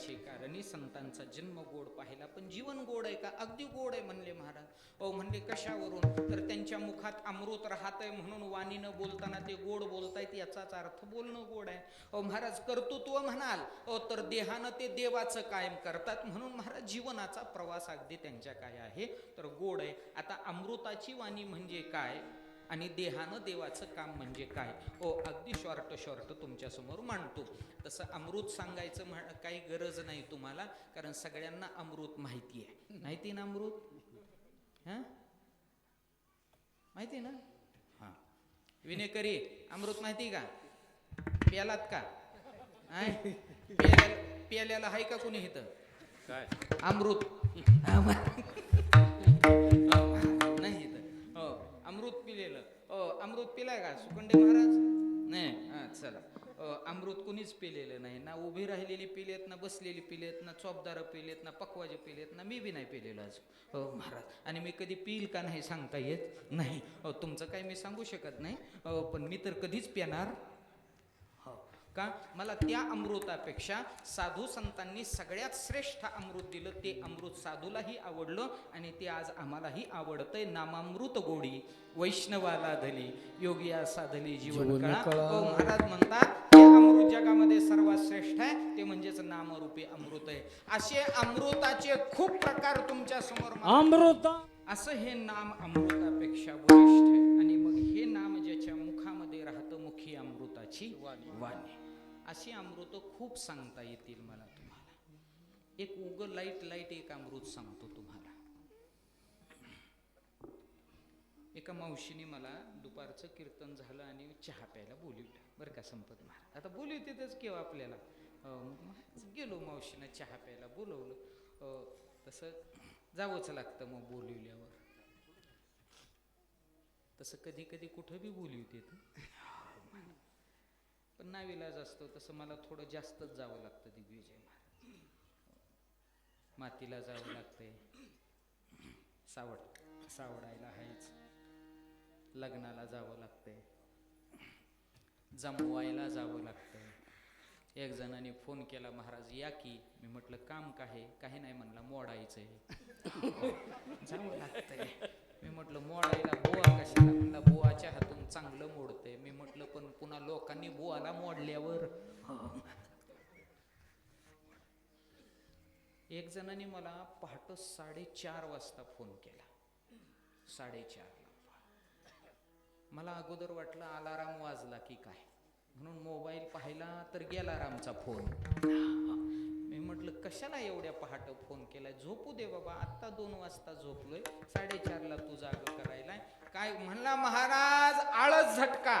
देवाचे कारणी संतांचा जन्म गोड पाहिला पण जीवन गोड आहे का? अगदी गोड आहे म्हणले महाराज. ओ म्हणले कशावरून? तर त्यांच्या मुखात अमृत राहत आहे म्हणून वाणीनं बोलताना ते गोड बोलतायत याचाच अर्थ बोलणं गोड आहे. ओ महाराज कर्तृत्व म्हणाल. ओ तर देहानं ते देवाचं कायम करतात म्हणून महाराज जीवनाचा प्रवास अगदी त्यांच्या काय आहे. तर गोड आहे. आता अमृताची वाणी म्हणजे काय? आणि देहानं देवाचं काम म्हणजे काय? ओ अगदी शॉर्ट शॉर्ट तुमच्यासमोर मांडतो. तसं अमृत सांगायचं म्ह- काही गरज नाही तुम्हाला कारण सगळ्यांना अमृत माहिती आहे. माहिती ना अमृत? हां? माहिती ना? हां. विनेकरी अमृत माहिती का? प्यालात का? आय? प्याल्याला प्याल्याला आहे का कोणी इथं? काय? अमृत. पिलाय का? सुकंडे महाराज? नाही. हा चला. अमृत कुणीच पिलेलं नाही. ना उभी राहिलेली पिलेत ना बसलेली पिलेत ना चोपदार पिलेत ना पकवाजे पिलेत ना मी बी नाही पिलेलं आज हो महाराज. आणि मी कधी पिईल का नाही सांगता येत नाही. तुमचं काही मी सांगू शकत नाही. पण मी तर कधीच पिणार का? मला त्या अमृतापेक्षा साधू संतांनी सगळ्यात श्रेष्ठ अमृत दिलं. ते अमृत साधूलाही आवडलं आणि ते आज आम्हालाही आवडतंय. नामामृत गोडी वैष्णवाला धली योगिया साधली जीवन जीवन कळा. कळा. हो महाराज म्हणतात ते अमृत जगामध्ये सर्वात श्रेष्ठ आहे. ते म्हणजेच नामरूपी अमृत आहे. असे अमृताचे खूप प्रकार तुमच्यासमोर अमृत. असं हे नाम अमृतापेक्षा वरिष्ठ आहे. आणि मग हे नाम ज्याच्या मुखामध्ये राहतं मुखी अमृताची वाणी. अशी अमृत खूप सांगता येतील मला तुम्हाला. एक उग लाइट लाइट एक अमृत सांगतो तुम्हाला. एका मावशीने मला दुपारचं कीर्तन झालं आणि चहा प्यायला बोलवलं. बरं का संपत महाराज? आता बोलवतेच केव्हा आपल्याला? गेलो मावशीनं चहा प्यायला बोलवलं. तसं जावंच लागतं मग बोलवल्यावर. तसं कधी कधी कुठं बी बोलवते पण नाविलाज असतो तसं मला थोडं जास्तच जावं लागतं दिग्विजय महाराज. मातीला जावं लागतंय. सावड सावडायला आहेच. लग्नाला जावं लागतंय. जमवायला जावं लागतंय. एक जणाने फोन केला महाराज या की. मी म्हटलं काम काय काही नाही म्हणला मोडायचंय. हो, जावं लागतंय. मी म्हटलं मोडायला बुवा कशाला? म्हणला बुवाच्या हातून चांगलं मोडतंय. मी म्हटलं पण पुन्हा लोकांनी बुवाला मोडल्यावर. एक जणाने मला पहाटो साडेचार वाजता फोन केला. साडेचारला मला अगोदर वाटलं अलाराम वाजला की काय. म्हणून मोबाईल पाहिला तर गेला रामचा फोन. म्हटलं कशाला एवढ्या पहाट फोन केलाय? झोपू दे बाबा आत्ता दोन वाजता झोपलोय साडेचारला तू जाग करायला. काय म्हणला महाराज आळस झटका.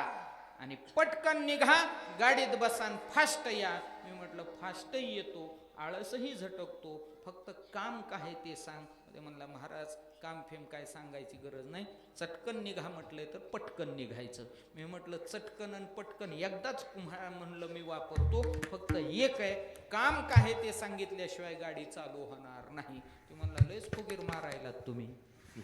आणि पटकन निघा गाडीत बसान फास्ट या. मी म्हटलं फास्टही येतो आळसही झटकतो फक्त काम काय ते सांग. म्हणला महाराज काम फेम काय सांगायची गरज नाही. चटकन निघा म्हटलंय तर पटकन निघायचं. मी म्हटलं चटकन आणि पटकन एकदाच तुम्हाला म्हणलं मी वापरतो. फक्त एक आहे काम काय ते सांगितल्याशिवाय गाडी चालू होणार नाही. ते म्हणला लयच फुगीर मारायलात तुम्ही. मी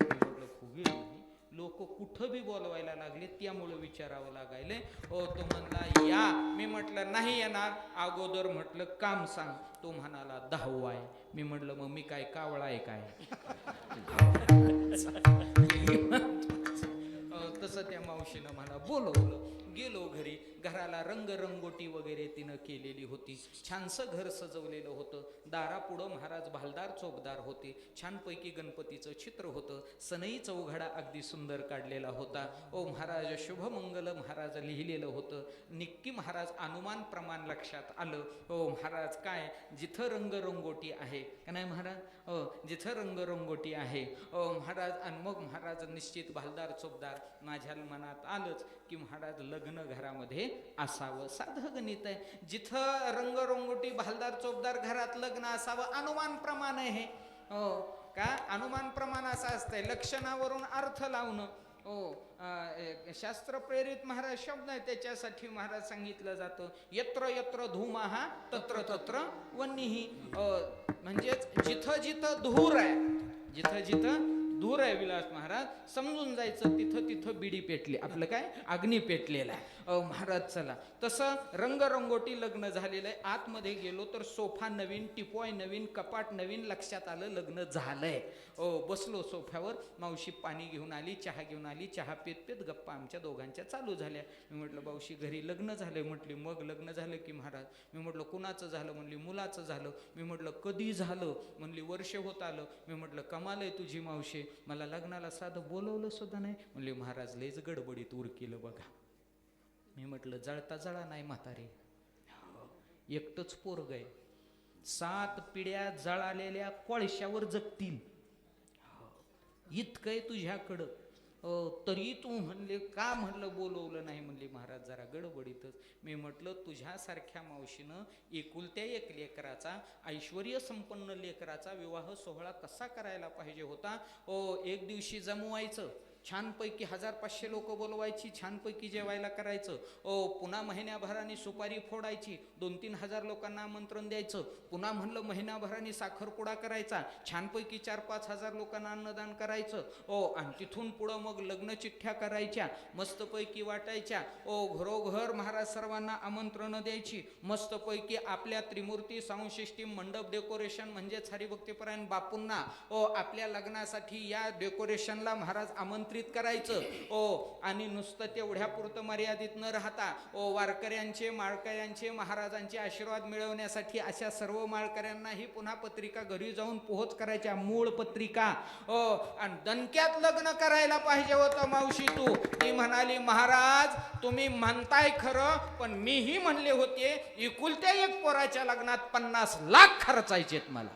म्हटलं फुगीर? लोक कुठं बी बोलवायला लागले त्यामुळे विचारावं लागायले ओ तो म्हणला या मी म्हटलं नाही येणार. अगोदर म्हटलं काम सांग. तो म्हणाला दहावा आहे. मी म्हटलं मग मी काय कावळा आहे काय? तसं त्या मावशीनं मला बोलवलं. गेलो घरी घराला रंगरंगोटी वगैरे तिनं केलेली होती. छानसं घर सजवलेलं होतं. दारापुढं महाराज भालदार चौकदार होते. छानपैकी गणपतीचं चित्र होतं. सनई चौघडा अगदी सुंदर काढलेला होता. ओ महाराज शुभमंगल महाराज लिहिलेलं होतं. निक्की महाराज अनुमान प्रमाण लक्षात आलं. ओ महाराज काय? जिथं रंगरंगोटी आहे. का नाही महाराज? ओ जिथं रंगरंगोटी आहे. ओ महाराज आणि मग महाराज निश्चित भालदार चोपदार माझ्या मनात आलंच की महाराज लग्न लग्न घरामध्ये असावं. साधं गणित आहे. जिथं रंगरंगोटी भालदार चोपदार घरात लग्न असावं अनुमान प्रमाण आहे. हो का? अनुमान प्रमाण असं असतंय. लक्षणावरून अर्थ लावणं. हो शास्त्र प्रेरित महाराज शब्द आहे त्याच्यासाठी महाराज सांगितलं जातं. यत्र यत्र धूमहा तत्र तत्र वन्नीही म्हणजेच जिथं जिथं धूर आहे जिथं जिथं दूर आहे विलास महाराज. समजून जायचं तिथं तिथं बिडी पेटली. आपलं काय? अग्नी पेटलेला आहे. महाराज चला. तसं रंगरंगोटी लग्न झालेलं आहे. आतमध्ये गेलो तर सोफा नवीन टिपॉय नवीन कपाट नवीन लक्षात आलं लग्न झालंय. ओ बसलो सोफ्यावर. मावशी पाणी घेऊन आली चहा घेऊन आली. चहा पेत पेत गप्पा आमच्या दोघांच्या चालू झाल्या. मी म्हटलं मावशी घरी लग्न झालंय. म्हटली मग लग्न झालं की महाराज? मी म्हटलं कुणाचं झालं? म्हणली मुलाचं झालं. मी म्हटलं कधी झालं? म्हणली वर्ष होत आलं. मी म्हटलं कमाल आहे तुझी मावशी. मला लग्नाला साधं बोलवलं सुद्धा नाही. म्हणले महाराज लयच गडबडीत उर केलं बघा. मी म्हटलं जळता जळा नाही म्हातारे. एकटंच पोरग आहे. सात पिढ्या जळालेल्या कोळशावर जगतील. इतकंय तुझ्याकडं. तरी तू म्हणले का म्हणलं बोलवलं नाही म्हणले महाराज जरा गडबडीतच. मी म्हटलं तुझ्यासारख्या मावशीनं एकुलत्या एक लेकराचा ऐश्वर्य संपन्न लेकराचा विवाह सोहळा कसा करायला पाहिजे होता? ओ एक दिवशी जमवायचं. छानपैकी हजार पाचशे लोक बोलवायची छानपैकी जेवायला करायचं. ओ पुन्हा महिन्याभराने सुपारी फोडायची दोन तीन हजार लोकांना आमंत्रण द्यायचं. पुन्हा म्हणलं महिनाभराने साखरपुडा करायचा छानपैकी चार पाच हजार लोकांना अन्नदान करायचं. ओ आणि तिथून पुढं मग लग्न चिठ्ठ्या करायच्या मस्तपैकी वाटायच्या. ओ घरोघर महाराज सर्वांना आमंत्रणं द्यायची. मस्तपैकी आपल्या त्रिमूर्ती सांशिष्टी मंडप डेकोरेशन म्हणजेच हरिभक्तीपरायण बापूंना ओ आपल्या लग्नासाठी या डेकोरेशनला महाराज आमंत्रित करायचं. ओ आणि नुसतं तेवढ्या पुरतं मर्यादित न राहता ओ वारकऱ्यांचे माळकऱ्यांचे महाराजांचे आशीर्वाद मिळवण्यासाठी अशा सर्व माळकऱ्यांनाही पुन्हा पत्रिका घरी जाऊन पोहोच करायच्या. मूळ पत्रिका. ओ आणि दणक्यात लग्न करायला पाहिजे होतं मावशी तू. ती म्हणाली महाराज तुम्ही म्हणताय खरं पण मीही म्हणले होते एकुलत्या एक पोराच्या लग्नात पन्नास लाख खर्चायचेत मला.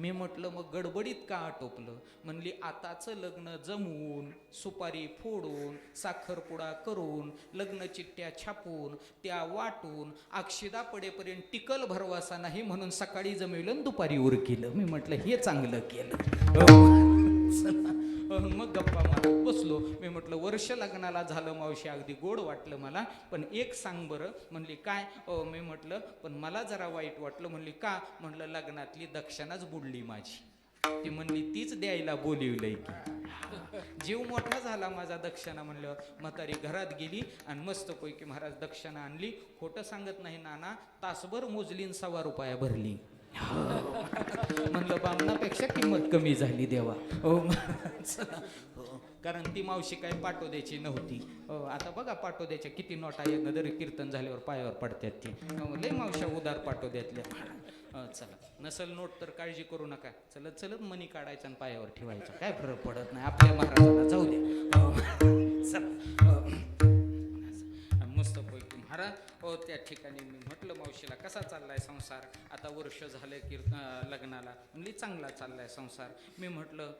मी म्हटलं मग गडबडीत का आटोपलं? म्हणली आताचं लग्न जमवून सुपारी फोडून साखरपुडा करून लग्न चिठ्ठ्या छापून त्या वाटून अक्षिदा पडेपर्यंत टिकल भरवासा नाही म्हणून सकाळी जमवलं दुपारी उर केलं मी म्हटलं हे चांगलं केलं. चला. मग गप्पा मारत बसलो. मी म्हटलं वर्ष लग्नाला झालं मावशी अगदी गोड वाटलं मला. पण एक सांग बरं. म्हणली काय? मी म्हटलं पण मला जरा वाईट वाटलं. म्हणली का? म्हटलं लग्नातली दक्षिणाच बुडली माझी. ती म्हणली तीच द्यायला बोलिवलंय की. जीव मोठा झाला माझा दक्षिणा म्हणल्यावर म्हातारी घरात गेली आणि मस्तपैकी महाराज दक्षिणा आणली. खोटं सांगत नाही नाना. तासभर मोजली सव्वा रुपया भरली. म्हणलं बामणापेक्षा किंमत कमी झाली देवा. हो चला. हो. कारण ती मावशी काय पाटोद्याची नव्हती. हो, आता बघा पाटोद्याच्या किती नोटा एकदा जरी कीर्तन झाल्यावर पायावर पडतात ती. हो, लय मावशा उदार पाटोद्यातल्या. हो, चला. नसल नोट तर काळजी करू नका. चलत चलत मनी काढायचा आणि पायावर ठेवायचा. काय फरक पडत नाही. आपल्या महाराजांना जाऊ द्या हो, चला. हो. महाराज हो त्या ठिकाणी मी म्हटलं मावशीला कसा चाललाय संसार? आता वर्ष झालं की लग्नाला. म्हणली चांगला चाललाय संसार. मी म्हटलं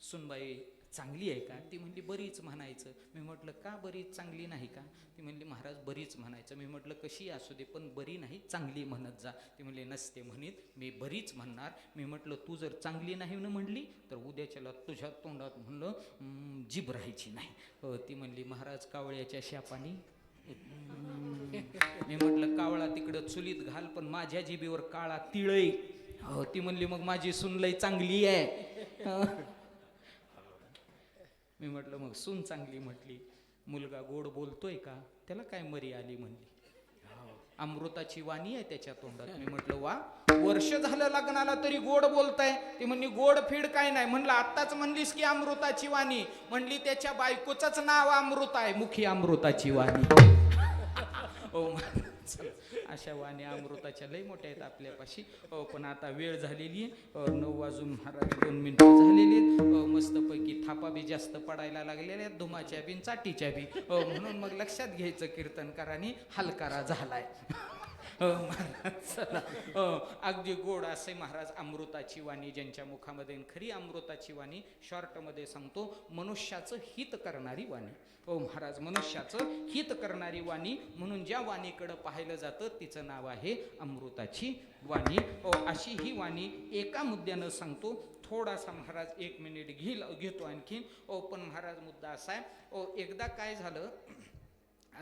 सुनबाई चांगली आहे का? ती म्हणली बरीच म्हणायचं. मी म्हटलं का बरीच चांगली नाही का? ती म्हणली महाराज बरीच म्हणायचं. मी म्हटलं कशी असू दे पण बरी नाही चांगली म्हणत जा. ती म्हणली नसते म्हणीत मी बरीच म्हणणार. मी म्हटलं तू जर चांगली नाही न म्हणली तर उद्याच्याला तुझ्या तोंडात म्हणलं जीभ राहायची नाही. ती म्हणली महाराज कावळ्याच्या शापानी. मी म्हटलं कावळा तिकडं चुलीत घाल पण माझ्या जिबीवर काळा तिळय हो ती म्हणली मग माझी सुनलई चांगली आहे. मी म्हटलं मग सून चांगली म्हटली. मुलगा गोड बोलतोय का? त्याला काय मरी आली म्हणली. अमृताची वाणी आहे त्याच्या तोंडात. मी म्हटलं वा वर्ष झालं लग्नाला तरी गोड बोलताय. ती म्हणली गोड फीड काय नाही. म्हणलं आत्ताच म्हणलीस की अमृताची वाणी. म्हणली त्याच्या बायकोचंच नाव अमृत आहे मुखी अमृताची वाणी. हो चला. अशा वाणी अमृताच्या लय मोठ्या आहेत आपल्यापाशी. हो पण आता वेळ झालेली आहे. नऊ वाजून महाराज दोन मिनिट झालेली आहेत. मस्तपैकी थापा बी जास्त पडायला लागलेल्या आहेत. धुमाच्या बी चाटीच्या बी. म्हणून मग लक्षात घ्यायचं कीर्तनकारांनी हलकारा झालाय. चला. अगदी गोड असे महाराज अमृताची वाणी ज्यांच्या मुखामध्ये खरी अमृताची वाणी शॉर्टमध्ये सांगतो. मनुष्याचं हित करणारी वाणी. ओ महाराज मनुष्याचं हित करणारी वाणी म्हणून ज्या वाणीकडं पाहिलं जातं तिचं नाव आहे अमृताची वाणी. ओ अशी ही वाणी एका मुद्द्यानं सांगतो. थोडासा महाराज एक मिनिट घेईल घेतो आणखीन. ओ पण महाराज मुद्दा असा आहे. ओ एकदा काय झालं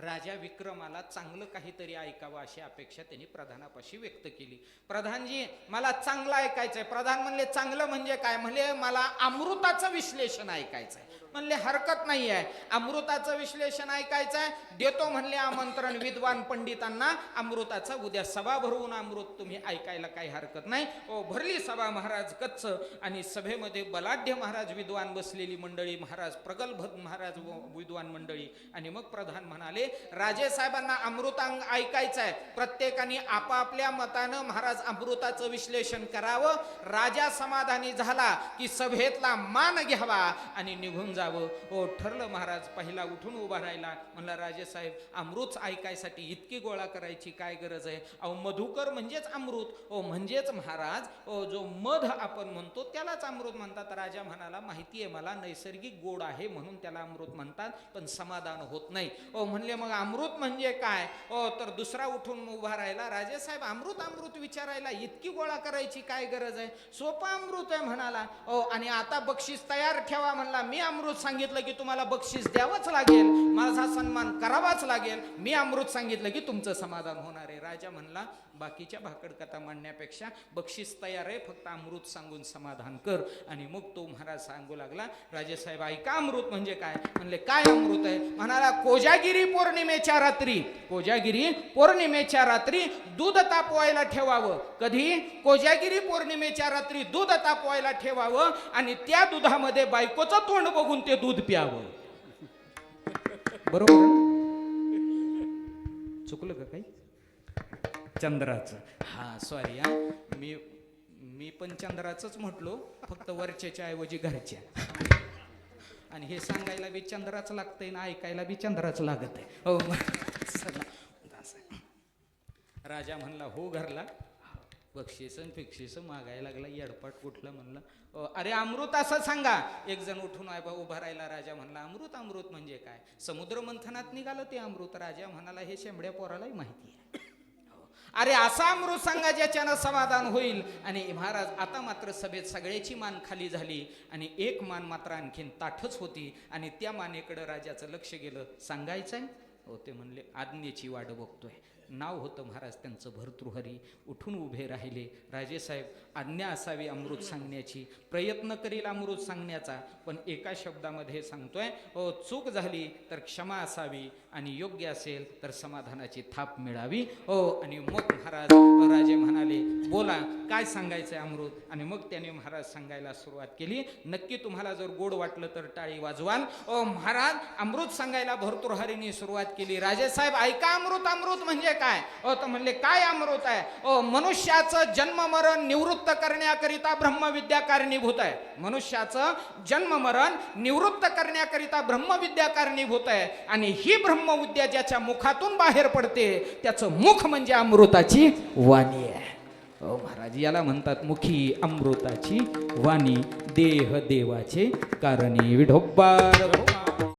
राजा विक्रमाला चांगलं काहीतरी ऐकावं अशी अपेक्षा त्यांनी प्रधानापाशी व्यक्त केली. प्रधानजी मला चांगलं ऐकायचंय. प्रधान म्हणले चांगलं म्हणजे काय? म्हणले मला अमृताचं विश्लेषण ऐकायचंय. म्हणले हरकत नाही आहे. अमृताचं विश्लेषण ऐकायचंय देतो म्हणले आमंत्रण विद्वान पंडितांना. अमृताचा उद्या सभा भरवून अमृत तुम्ही ऐकायला काही हरकत नाही. ओ भरली सभा महाराज कच्च आणि सभेमध्ये बलाढ्य महाराज विद्वान बसलेली मंडळी महाराज प्रगल्भ महाराज विद्वान मंडळी. आणि मग प्रधान म्हणाले राजे साहेबांना अमृतांग ऐकायचं आहे. प्रत्येकाने आपापल्या मतानं महाराज अमृताचं विश्लेषण करावं. राजा समाधानी झाला की सभेतला मान घ्यावा आणि निघून जावं. ओ ठरलं महाराज पहिला उठून उभा राहिला. म्हणला राजेसाहेब अमृत ऐकायसाठी इतकी गोळा करायची काय गरज आहे? अहो मधुकर म्हणजेच अमृत. ओ म्हणजेच महाराज ओ जो मध आपण म्हणतो त्यालाच अमृत म्हणतात. राजा म्हणाला माहिती आहे मला नैसर्गिक गोड आहे म्हणून त्याला अमृत म्हणतात पण समाधान होत नाही. ओ म्हणले मग अमृत म्हणजे काय? ओ तर दुसरा उठून उभा राहिला राजेसाहेब अमृत अमृत विचारायला इतकी गोळा करायची काय गरज आहे? सोपा अमृत आहे म्हणाला. ओ आणि आता बक्षीस तयार ठेवा म्हणला मी अमृत सांगितलं की तुम्हाला बक्षीस द्यावंच लागेल माझा सन्मान करावाच लागेल. मी अमृत सांगितलं की तुमचं समाधान होणार आहे. राजा म्हणला बाकीच्या भाकड कथा मांडण्यापेक्षा बक्षीस तयार आहे फक्त अमृत सांगून समाधान कर. आणि मग तो महाराज सांगू लागला राजेसाहेब ऐका अमृत म्हणजे काय? म्हणले काय अमृत आहे? म्हणाला कोजागिरी पौर्णिमेच्या रात्री कोजागिरी पौर्णिमेच्या रात्री दूध तापवायला ठेवावं. कधी? कोजागिरी पौर्णिमेच्या रात्री दूध तापवायला ठेवावं आणि त्या दुधामध्ये बायकोचं तोंड बघून ते दूध प्यावं. बरोबर? चुकलं का काही? चंद्राचं. हा सॉरी हा. मी मी पण चंद्राचंच म्हटलो फक्त वरच्याच्या ऐवजी घरच्या. आणि हे सांगायला बी चंद्राचं लागतंय ना ऐकायला बी चंद्राचं लागत आहे हो चला, असं. राजा म्हणला हो घरला. बक्षिसन फिक्षिस मागायला लागला येडपाट कुठलं म्हणलं? अरे अमृत असं सांगा. एक जण उठून आय बा उभा राहिला राजा म्हणला अमृत अमृत म्हणजे काय? समुद्र मंथनात निघालं ते अमृत. राजा म्हणाला हे शेंबड्या पोरालाही माहिती आहे. हो. अरे असा अमृत सांगा ज्याच्यानं समाधान होईल. आणि महाराज आता मात्र सभेत सगळ्याची मान खाली झाली आणि एक मान मात्र आणखीन ताठच होती आणि त्या मानेकडं राजाचं लक्ष गेलं. सांगायचंय? हो ते म्हणले आज्ञेची वाट बघतोय. नाव होतं महाराज त्यांचं भरतृहरी. उठून उभे राहिले. राजेसाहेब आज्ञा असावी अमृत सांगण्याची. प्रयत्न करील अमृत सांगण्याचा. पण एका शब्दामध्ये सांगतोय ओ चूक झाली तर क्षमा असावी आणि योग्य असेल तर समाधानाची थाप मिळावी. ओ आणि मग महाराज राजे म्हणाले बोला काय सांगायचंय अमृत? आणि मग त्याने महाराज सांगायला सुरुवात केली नक्की तुम्हाला जर गोड वाटलं तर टाळी वाजवाल. ओ महाराज अमृत सांगायला भरतुरहारीने सुरुवात केली. राजेसाहेब ऐका अमृत अमृत म्हणजे काय? ओ तर म्हणले काय अमृत आहे? ओ मनुष्याचं जन्म मरण निवृत्त करण्याकरिता ब्रह्मविद्या कारणीभूत आहे. मनुष्याचं जन्म मरण निवृत्त करण्याकरिता ब्रह्मविद्या कारणीभूत आहे आणि ही ब्रह्मविद्या ज्याच्या मुखातून बाहेर पडते त्याचं मुख म्हणजे अमृताची वाणी आहे. ओ महाराज याला म्हणतात मुखी अमृताची वाणी देह देवाचे कारणी विढोबार